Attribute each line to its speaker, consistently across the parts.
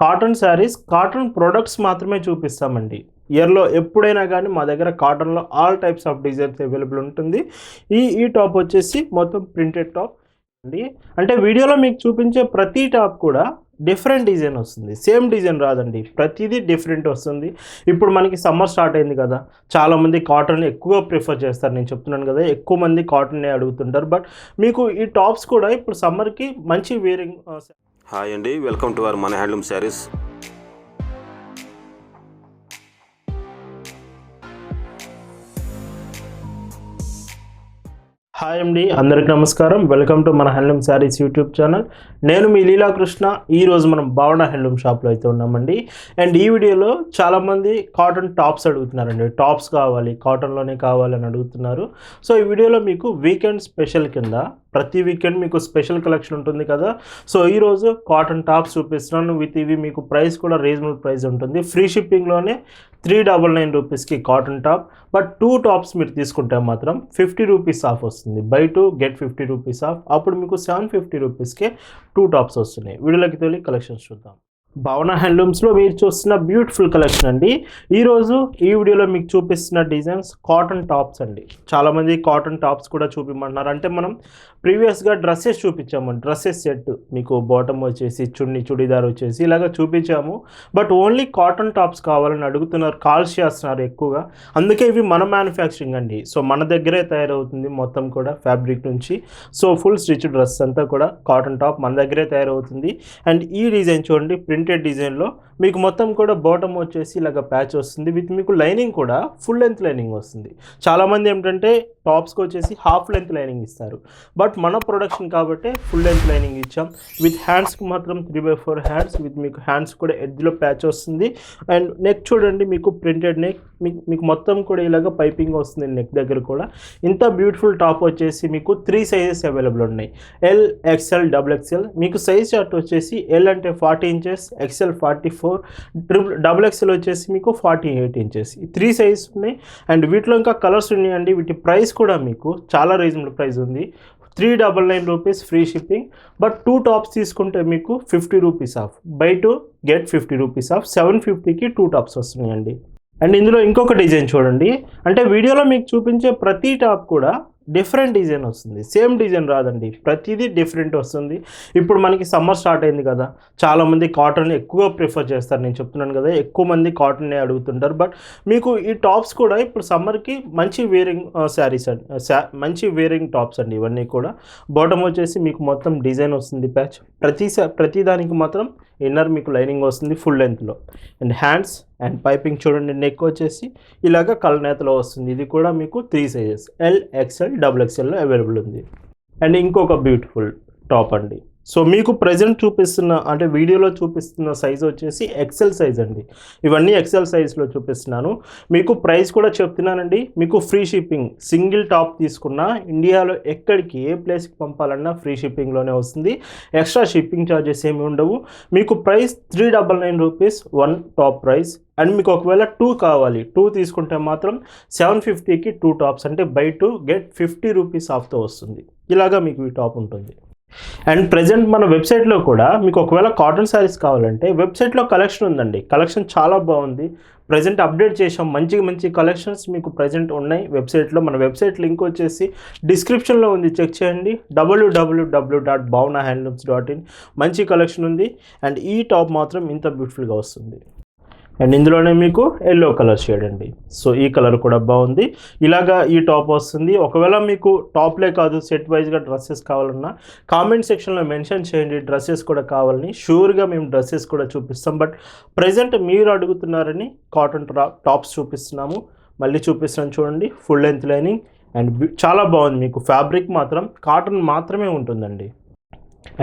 Speaker 1: Cotton saris cotton products మాత్రమే చూపిస్తామండి. ఇయర్లో ఎప్పుడైనా కానీ మా దగ్గర కాటన్లో all types of designs available ఉంటుంది. ఈ ఈ టాప్ వచ్చేసి మొత్తం ప్రింటెడ్ టాప్ అండి. అంటే వీడియోలో మీకు చూపించే ప్రతి టాప్ కూడా డిఫరెంట్ డిజైన్ వస్తుంది. సేమ్ డిజైన్ రాదండి. ప్రతిదీ డిఫరెంట్ వస్తుంది. ఇప్పుడు మనకి సమ్మర్ స్టార్ట్ అయింది కదా. చాలామంది కాటన్ ఎక్కువ ప్రిఫర్ చేస్తారు. నేను చెప్తున్నాను కదా ఎక్కువ మంది కాటన్నే అడుగుతుంటారు. బట్ మీకు ఈ టాప్స్ కూడా ఇప్పుడు సమ్మర్కి మంచి వేరింగ్
Speaker 2: హాయ్ అండి వెల్కమ్ టు అవర్ మన హ్యాండ్లూమ్ శారీస్.
Speaker 1: హాయ్ అండి అందరికి నమస్కారం. వెల్కమ్ టు మన హ్యాండ్లూమ్ శారీస్ యూట్యూబ్ ఛానల్. నేను మీ లీలాకృష్ణ ఈ రోజు మనం భావన హ్యాండ్లూమ్ షాప్లో అయితే ఉన్నామండి. అండ్ ఈ వీడియోలో చాలామంది కాటన్ టాప్స్ అడుగుతున్నారండి. టాప్స్ కావాలి కాటన్లోనే కావాలని అడుగుతున్నారు. సో ఈ వీడియోలో మీకు వీకెండ్ స్పెషల్ కింద ప్రతి వీకెండ్ మీకు స్పెషల్ కలెక్షన్ ఉంటుంది కదా. సో ఈరోజు కాటన్ టాప్స్ చూపిస్తున్నాను. విత్ ఇవి మీకు ప్రైస్ కూడా రీజనబుల్ ప్రైస్ ఉంటుంది. ఫ్రీ షిప్పింగ్లోనే త్రీ డబల్ నైన్ రూపీస్కి cotton top but two tops మీరు తీసుకుంటే మాత్రం ఫిఫ్టీ రూపీస్ ఆఫ్ వస్తుంది. Buy two get fifty rupees off అప్పుడు మీకు సెవెన్ ఫిఫ్టీ రూపీస్కే టూ టాప్స్ వస్తున్నాయి. వీడియోలోకి తొలి కలెక్షన్స్ చూద్దాం. భవన హ్యాండ్లూమ్స్లో మీరు చూస్తున్న బ్యూటిఫుల్ కలెక్షన్ అండి. ఈరోజు ఈ వీడియోలో మీకు చూపిస్తున్న డిజైన్స్ కాటన్ టాప్స్ అండి. చాలామంది కాటన్ టాప్స్ కూడా చూపిమంటున్నారు. అంటే మనం ప్రీవియస్గా డ్రెస్సెస్ చూపించాము. డ్రెస్సెస్ సెట్ మీకు బాటమ్ వచ్చేసి చున్ని చుడిదార్ వచ్చేసి ఇలాగ చూపించాము. బట్ ఓన్లీ కాటన్ టాప్స్ కావాలని అడుగుతున్నారు కాల్స్ చేస్తున్నారు ఎక్కువగా. అందుకే ఇవి మన మ్యానుఫ్యాక్చరింగ్ అండి. సో మన దగ్గరే తయారవుతుంది మొత్తం కూడా ఫ్యాబ్రిక్ నుంచి. సో ఫుల్ స్టిచ్ డ్రెస్ అంతా కూడా కాటన్ టాప్ మన దగ్గరే తయారవుతుంది. అండ్ ఈ డిజైన్ చూడండి ప్రింటెడ్ డిజైన్లో మీకు మొత్తం కూడా బాటమ్ వచ్చేసి ఇలాగ ప్యాచ్ వస్తుంది. విత్ మీకు లైనింగ్ కూడా ఫుల్ లెంత్ లైనింగ్ వస్తుంది. చాలామంది ఏమిటంటే టాప్స్కి వచ్చేసి హాఫ్ లెంత్ లైనింగ్ ఇస్తారు. బట్ మన ప్రొడక్షన్ కాబట్టి ఫుల్ లెంత్ లైనింగ్ ఇచ్చాం. విత్ హ్యాండ్స్కి మాత్రం three by four hands with మీకు హ్యాండ్స్ కూడా ఎడ్జ్లో ప్యాచ్ వస్తుంది. అండ్ నెక్ చూడండి మీకు ప్రింటెడ్ నెక్ మీకు మీకు మొత్తం కూడా ఇలాగ పైపింగ్ వస్తుంది నెక్ దగ్గర కూడా. ఇంత బ్యూటిఫుల్ టాప్ వచ్చేసి మీకు త్రీ సైజెస్ అవైలబుల్ ఉన్నాయి. ఎల్ ఎక్స్ఎల్ డబుల్ ఎక్స్ఎల్ మీకు సైజ్ చార్ట్ వచ్చేసి ఎల్ అంటే forty inches XL forty four triple double XL వచ్చేసి మీకు forty eight inches three size ఉన్నాయి. అండ్ వీటిలో ఇంకా కలర్స్ ఉన్నాయండి. వీటి ప్రైస్ కూడా మీకు చాలా రీజనబుల్ ప్రైస్ ఉంది. Three double nine rupees free shipping but two tops తీసుకుంటే మీకు fifty rupees off buy two get fifty rupees off seven ఫిఫ్టీకి టూ టాప్స్ వస్తున్నాయండి. అండ్ ఇందులో ఇంకొక డిజైన్ చూడండి. అంటే వీడియోలో మీకు చూపించే ప్రతి టాప్ కూడా డిఫరెంట్ డిజైన్ వస్తుంది. సేమ్ డిజైన్ రాదండి. ప్రతిదీ డిఫరెంట్ వస్తుంది. ఇప్పుడు మనకి సమ్మర్ స్టార్ట్ అయింది కదా. చాలామంది కాటన్ ఎక్కువ ప్రిఫర్ చేస్తారు. నేను చెప్తున్నాను కదా ఎక్కువ మంది కాటన్నే అడుగుతుంటారు. బట్ మీకు ఈ టాప్స్ కూడా ఇప్పుడు సమ్మర్కి మంచి వేరింగ్ శారీస్ అండి. మంచి వేరింగ్ టాప్స్ అండి ఇవన్నీ కూడా. బాటమ్ వచ్చేసి మీకు మొత్తం డిజైన్ వస్తుంది. ప్యాచ్ ప్రతి ప్రతి దానికి మాత్రం ఇన్నర్ మీకు లైనింగ్ వస్తుంది ఫుల్ లెంత్లో అండ్ హ్యాండ్స్ అండ్ పైపింగ్ చూడండి నెక్ వచ్చేసి ఇలాగ కళ్ళనేతలో వస్తుంది. ఇది కూడా మీకు three sizes. L XL double ఎక్స్ఎల్లో available ఉంది. అండ్ ఇంకొక బ్యూటిఫుల్ టాప్ అండి. సో మీకు ప్రజెంట్ చూపిస్తున్న అంటే వీడియోలో చూపిస్తున్న సైజ్ వచ్చేసి ఎక్సెల్ సైజ్ అండి. ఇవన్నీ ఎక్సెల్ సైజ్లో చూపిస్తున్నాను. మీకు ప్రైస్ కూడా చెప్తున్నానండి. మీకు ఫ్రీ షిప్పింగ్ సింగిల్ టాప్ తీసుకున్నా ఇండియాలో ఎక్కడికి ఏ ప్లేస్కి పంపాలన్నా ఫ్రీ షిప్పింగ్లోనే వస్తుంది. ఎక్స్ట్రా షిప్పింగ్ ఛార్జెస్ ఏమి ఉండవు. మీకు price three double nine rupees one top price and మీకు ఒకవేళ టూ కావాలి టూ తీసుకుంటే మాత్రం సెవెన్ ఫిఫ్టీకి టూ టాప్స్ అంటే buy two get fifty rupees ఆఫ్తో వస్తుంది. ఇలాగా మీకు ఈ టాప్ ఉంటుంది. అండ్ ప్రజెంట్ మన వెబ్సైట్లో కూడా మీకు ఒకవేళ కాటన్ శారీస్ కావాలంటే వెబ్సైట్లో కలెక్షన్ ఉందండి. కలెక్షన్ చాలా బాగుంది. ప్రజెంట్ అప్డేట్ చేసాం మంచి మంచి కలెక్షన్స్ మీకు ప్రజెంట్ ఉన్నాయి. వెబ్సైట్లో మన వెబ్సైట్ లింక్ వచ్చేసి డిస్క్రిప్షన్లో ఉంది. చెక్ చేయండి. W W W dot Bhavana handlooms dot in మంచి కలెక్షన్ ఉంది. అండ్ ఈ టాప్ మాత్రం ఇంత బ్యూటిఫుల్గా వస్తుంది. అండ్ ఇందులోనే మీకు ఎల్లో కలర్ షేడ్ అండి. సో ఈ కలర్ కూడా బాగుంది. ఇలాగా ఈ టాప్ వస్తుంది. ఒకవేళ మీకు టాప్లే కాదు సెట్ వైజ్గా డ్రెస్సెస్ కావాలన్నా కామెంట్ సెక్షన్లో మెన్షన్ చేయండి. డ్రెస్సెస్ కూడా కావాలని. షూర్గా మేము డ్రెస్సెస్ కూడా చూపిస్తాం. బట్ ప్రజెంట్ మీరు అడుగుతున్నారని కాటన్ టాప్స్ చూపిస్తున్నాము. మళ్ళీ చూపిస్తున్నాను చూడండి. ఫుల్ లెంత్ లైనింగ్ అండ్ చాలా బాగుంది. మీకు ఫ్యాబ్రిక్ మాత్రం కాటన్ మాత్రమే ఉంటుందండి.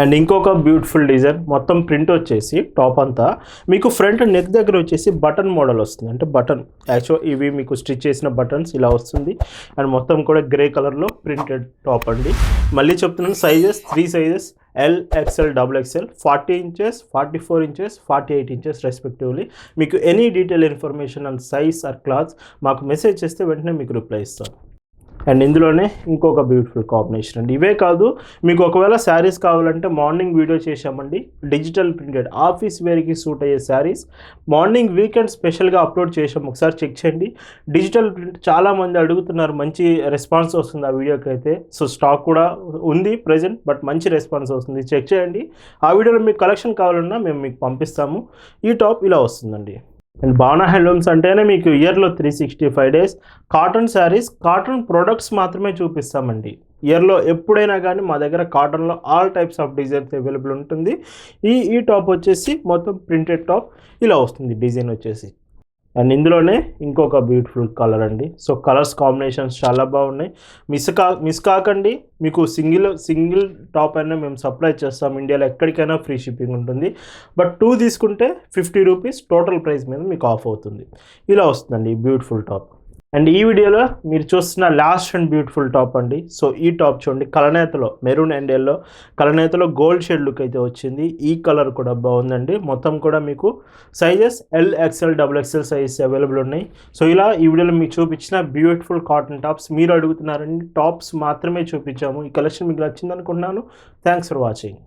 Speaker 1: అండ్ ఇంకొక బ్యూటిఫుల్ డిజైన్ మొత్తం ప్రింట్ వచ్చేసి టాప్ అంతా. మీకు ఫ్రంట్ నెక్ దగ్గర వచ్చేసి బటన్ మోడల్ వస్తుంది. అంటే బటన్ యాక్చువల్ ఇవి మీకు స్టిచ్ చేసిన బటన్స్ ఇలా వస్తుంది. అండ్ మొత్తం కూడా గ్రే కలర్లో ప్రింటెడ్ టాప్ అండి. మళ్ళీ చెప్తున్నాను sizes three sizes L XL double XL forty inches forty four inches forty eight inches respectively మీకు any detail information and size or clothes మాకు మెసేజ్ చేస్తే వెంటనే మీకు రిప్లై ఇస్తాను. అండ్ ఇందులోనే ఇంకొక బ్యూటిఫుల్ కాంబినేషన్ అండి. ఇవే కాదు మీకు ఒకవేళ శారీస్ కావాలంటే మార్నింగ్ వీడియో చేశామండి. డిజిటల్ ప్రింటెడ్ ఆఫీస్ వేర్కి సూట్ అయ్యే శారీస్. మార్నింగ్ వీకెండ్ స్పెషల్గా అప్లోడ్ చేసాము ఒకసారి చెక్ చేయండి. డిజిటల్ ప్రింట్ చాలామంది అడుగుతున్నారు మంచి రెస్పాన్స్ వస్తుంది ఆ వీడియోకి అయితే. సో స్టాక్ కూడా ఉంది ప్రజెంట్ బట్ మంచి రెస్పాన్స్ వస్తుంది. చెక్ చేయండి. ఆ వీడియోలో మీకు కలెక్షన్ కావాలన్నా మేము మీకు పంపిస్తాము. ఈ టాప్ ఇలా వస్తుందండి. అండ్ భావన హ్యాండ్లూమ్స్ అంటేనే మీకు ఇయర్లో three sixty five days cotton saris cotton products మాత్రమే చూపిస్తామండి. ఇయర్లో ఎప్పుడైనా కానీ మా దగ్గర కాటన్లో all types of designs available ఉంటుంది. ఈ ఈ టాప్ వచ్చేసి మొత్తం ప్రింటెడ్ టాప్ ఇలా వస్తుంది డిజైన్ వచ్చేసి. అండ్ ఇందులోనే ఇంకొక బ్యూటిఫుల్ కలర్ అండి. సో కలర్స్ కాంబినేషన్స్ చాలా బాగున్నాయి. మిస్ కా మిస్ కాకండి మీకు సింగిల్ సింగిల్ టాప్ అయినా మేము సప్లై చేస్తాం. ఇండియాలో ఎక్కడికైనా ఫ్రీ షిప్పింగ్ ఉంటుంది. బట్ టూ తీసుకుంటే ఫిఫ్టీ రూపీస్ టోటల్ ప్రైస్ మీద మీకు ఆఫ్ అవుతుంది. ఇలా వస్తుందండి బ్యూటిఫుల్ టాప్ అండ్ ఈ వీడియోలో మీరు చూస్తున్న లాస్ట్ అండ్ బ్యూటిఫుల్ టాప్ అండి. సో ఈ టాప్ చూడండి కలనేతలో మెరూన్ అండ్ ఎల్లో కలనేతలో గోల్డ్ షేడ్ లుక్ అయితే వచ్చింది. ఈ కలర్ కూడా బాగుందండి. మొత్తం కూడా మీకు sizes L XL double XL sizes available ఉన్నాయి. సో ఇలా ఈ వీడియోలో మీకు చూపించిన బ్యూటిఫుల్ కాటన్ టాప్స్ మీరు అడుగుతున్నారండి. టాప్స్ మాత్రమే చూపించాము. ఈ కలెక్షన్ మీకు నచ్చింది అనుకుంటున్నాను థ్యాంక్స్ ఫర్ వాచింగ్